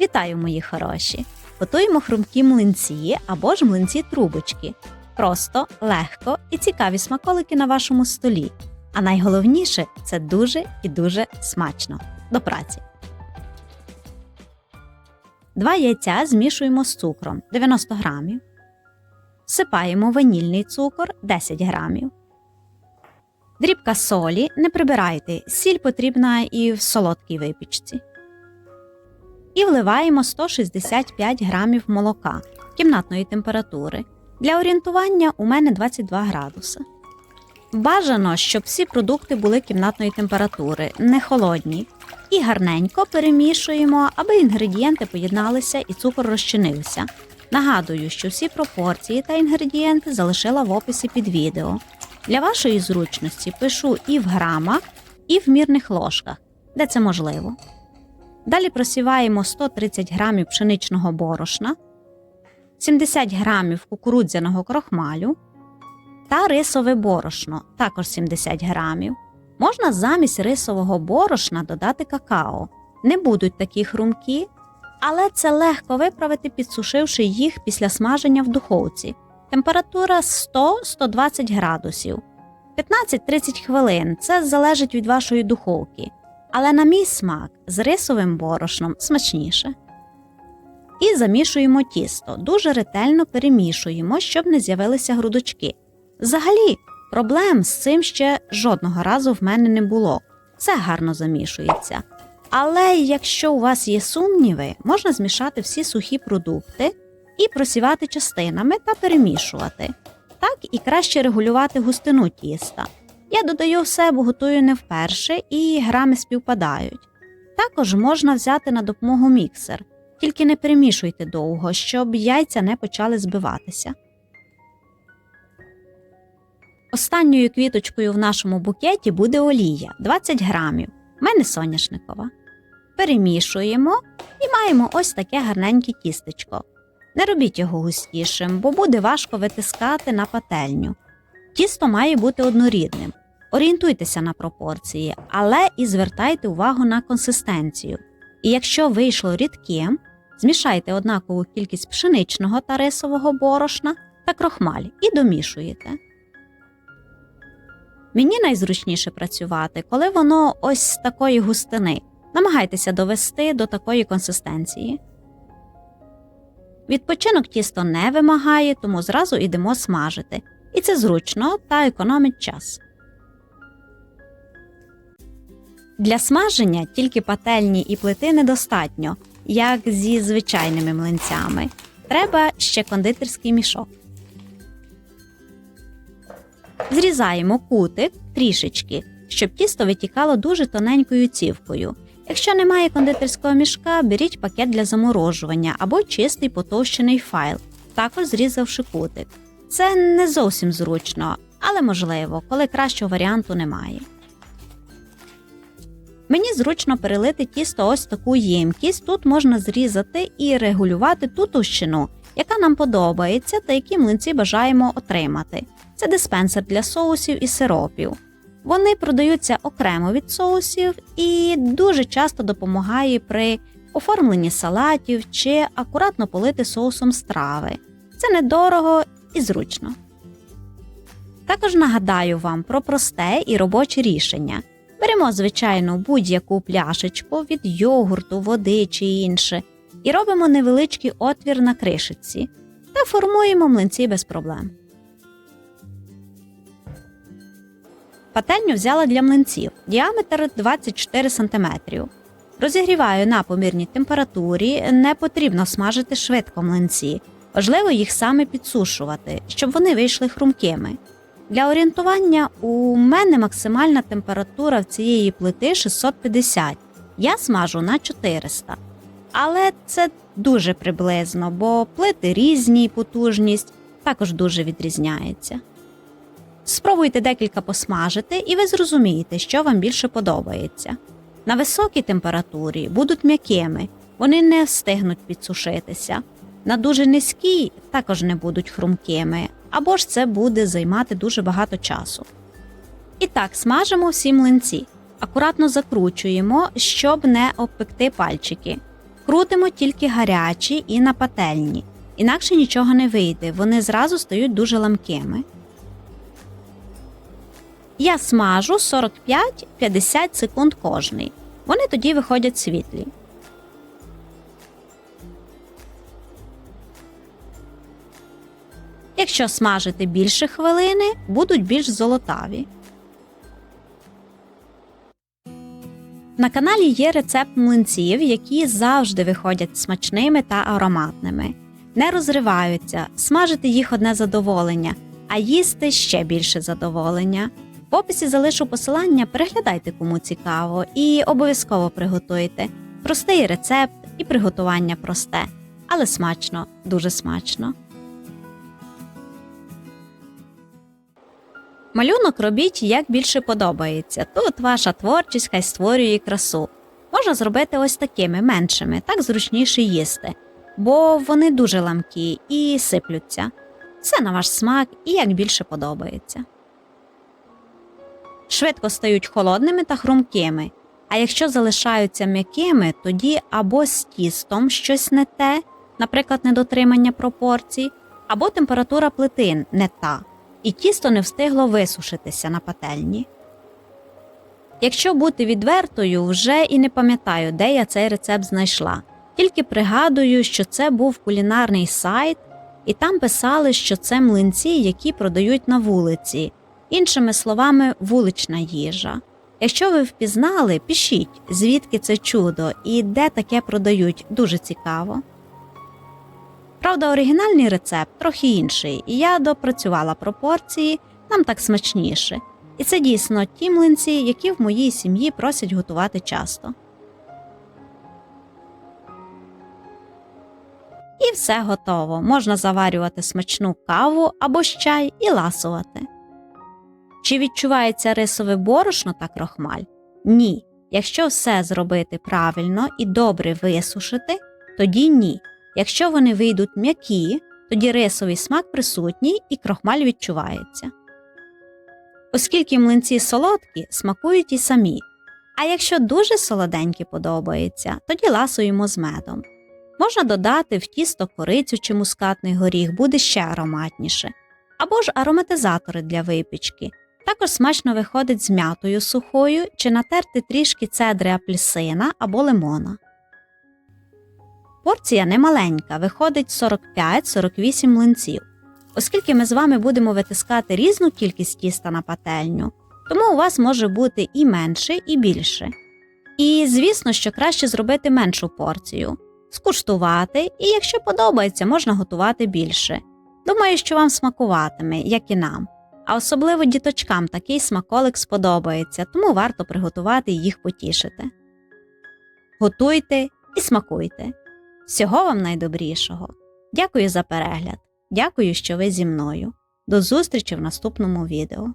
Вітаю, мої хороші! Готуємо хрумкі млинці або ж млинці трубочки. Просто, легко і цікаві смаколики на вашому столі. А найголовніше це дуже і дуже смачно. До праці. Два яйця змішуємо з цукром 90 грамів. Всипаємо ванільний цукор 10 грамів. Дрібка солі не прибирайте, сіль потрібна і в солодкій випічці. І вливаємо 165 грамів молока кімнатної температури. Для орієнтування у мене 22 градуси. Бажано, щоб всі продукти були кімнатної температури, не холодні. І гарненько перемішуємо, аби інгредієнти поєдналися і цукор розчинився. Нагадую, що всі пропорції та інгредієнти залишила в описі під відео. Для вашої зручності пишу і в грамах, і в мірних ложках, де це можливо. Далі просіваємо 130 грамів пшеничного борошна, 70 грамів кукурудзяного крохмалю та рисове борошно, також 70 грамів. Можна замість рисового борошна додати какао. Не будуть такі хрумкі, але це легко виправити, підсушивши їх після смаження в духовці. Температура 100-120 градусів. 15-30 хвилин це залежить від вашої духовки. Але на мій смак з рисовим борошном смачніше. І замішуємо тісто. Дуже ретельно перемішуємо, щоб не з'явилися грудочки. Взагалі, проблем з цим ще жодного разу в мене не було. Все гарно замішується. Але якщо у вас є сумніви, можна змішати всі сухі продукти і просівати частинами та перемішувати. Так і краще регулювати густину тіста. Я додаю все, бо готую не вперше і грами співпадають. Також можна взяти на допомогу міксер, тільки не перемішуйте довго, щоб яйця не почали збиватися. Останньою квіточкою в нашому букеті буде олія 20 грамів. В мене соняшникова. Перемішуємо і маємо ось таке гарненьке тістечко. Не робіть його густішим, бо буде важко витискати на пательню. Тісто має бути однорідним. Орієнтуйтеся на пропорції, але і звертайте увагу на консистенцію. І якщо вийшло рідким, змішайте однакову кількість пшеничного та рисового борошна та крохмаль і домішуєте. Мені найзручніше працювати, коли воно ось з такої густини. Намагайтеся довести до такої консистенції. Відпочинок тісто не вимагає, тому зразу йдемо смажити. І це зручно та економить час. Для смаження тільки пательні і плити недостатньо, як зі звичайними млинцями. Треба ще кондитерський мішок. Зрізаємо кутик трішечки, щоб тісто витікало дуже тоненькою цівкою. Якщо немає кондитерського мішка, беріть пакет для заморожування або чистий потовщений файл, також зрізавши кутик. Це не зовсім зручно, але можливо, коли кращого варіанту немає. Мені зручно перелити тісто ось таку ємкість. Тут можна зрізати і регулювати ту товщину, яка нам подобається та які млинці бажаємо отримати. Це диспенсер для соусів і сиропів. Вони продаються окремо від соусів і дуже часто допомагає при оформленні салатів чи акуратно полити соусом страви. Це недорого і зручно. Також нагадаю вам про просте і робоче рішення. Беремо звичайну будь-яку пляшечку від йогурту, води чи інше, і робимо невеличкий отвір на кришиці та формуємо млинці без проблем. Пательню взяла для млинців діаметр 24 см. Розігріваю на помірній температурі, не потрібно смажити швидко млинці. Важливо їх саме підсушувати, щоб вони вийшли хрумкими. Для орієнтування у мене максимальна температура в цієї плити 650. Я смажу на 400. Але це дуже приблизно, бо плити різні потужність також дуже відрізняється. Спробуйте декілька посмажити, і ви зрозумієте, що вам більше подобається. На високій температурі будуть м'якими, вони не встигнуть підсушитися. На дуже низькій також не будуть хрумкими, або ж це буде займати дуже багато часу. І так, смажимо всі млинці. Акуратно закручуємо, щоб не обпекти пальчики. Крутимо тільки гарячі і на пательні, інакше нічого не вийде, вони зразу стають дуже ламкими. Я смажу 45-50 секунд кожний. Вони тоді виходять світлі. Якщо смажити більше хвилини, будуть більш золотаві. На каналі є рецепт млинців, які завжди виходять смачними та ароматними. Не розриваються, смажити їх одне задоволення, а їсти ще більше задоволення. В описі залишу посилання, переглядайте кому цікаво, і обов'язково приготуйте. Простий рецепт і приготування просте, але смачно, дуже смачно. Малюнок робіть як більше подобається. Тут ваша творчість хай створює красу. Можна зробити ось такими меншими, так зручніше їсти, бо вони дуже ламкі і сиплються. Все на ваш смак і як більше подобається. Швидко стають холодними та хрумкими. А якщо залишаються м'якими, тоді або з тістом щось не те, наприклад, недотримання пропорцій, або температура плитин не та і тісто не встигло висушитися на пательні. Якщо бути відвертою, вже і не пам'ятаю, де я цей рецепт знайшла, тільки пригадую, що це був кулінарний сайт, і там писали, що це млинці, які продають на вулиці, іншими словами, вулична їжа. Якщо ви впізнали, пишіть, звідки це чудо і де таке продають, дуже цікаво. Правда, оригінальний рецепт трохи інший, і я допрацювала пропорції, нам так смачніше. І це дійсно ті млинці, які в моїй сім'ї просять готувати часто. І все готово. Можна заварювати смачну каву або чай і ласувати. Чи відчувається рисове борошно та крохмаль? Ні. Якщо все зробити правильно і добре висушити, тоді ні. Якщо вони вийдуть м'які, тоді рисовий смак присутній і крохмаль відчувається. Оскільки млинці солодкі, смакують і самі. А якщо дуже солоденькі подобається, тоді ласуємо з медом. Можна додати в тісто корицю чи мускатний горіх, буде ще ароматніше, або ж ароматизатори для випічки. Також смачно виходить з м'ятою сухою чи натерти трішки цедри апельсина або лимона. Порція немаленька, виходить 45-48 млинців. Оскільки ми з вами будемо витискати різну кількість тіста на пательню, тому у вас може бути і менше, і більше. І звісно, що краще зробити меншу порцію, скуштувати, і якщо подобається, можна готувати більше. Думаю, що вам смакуватиме, як і нам. А особливо діточкам такий смаколик сподобається, тому варто приготувати і їх потішити. Готуйте і смакуйте! Всього вам найдобрішого. Дякую за перегляд. Дякую, що ви зі мною. До зустрічі в наступному відео.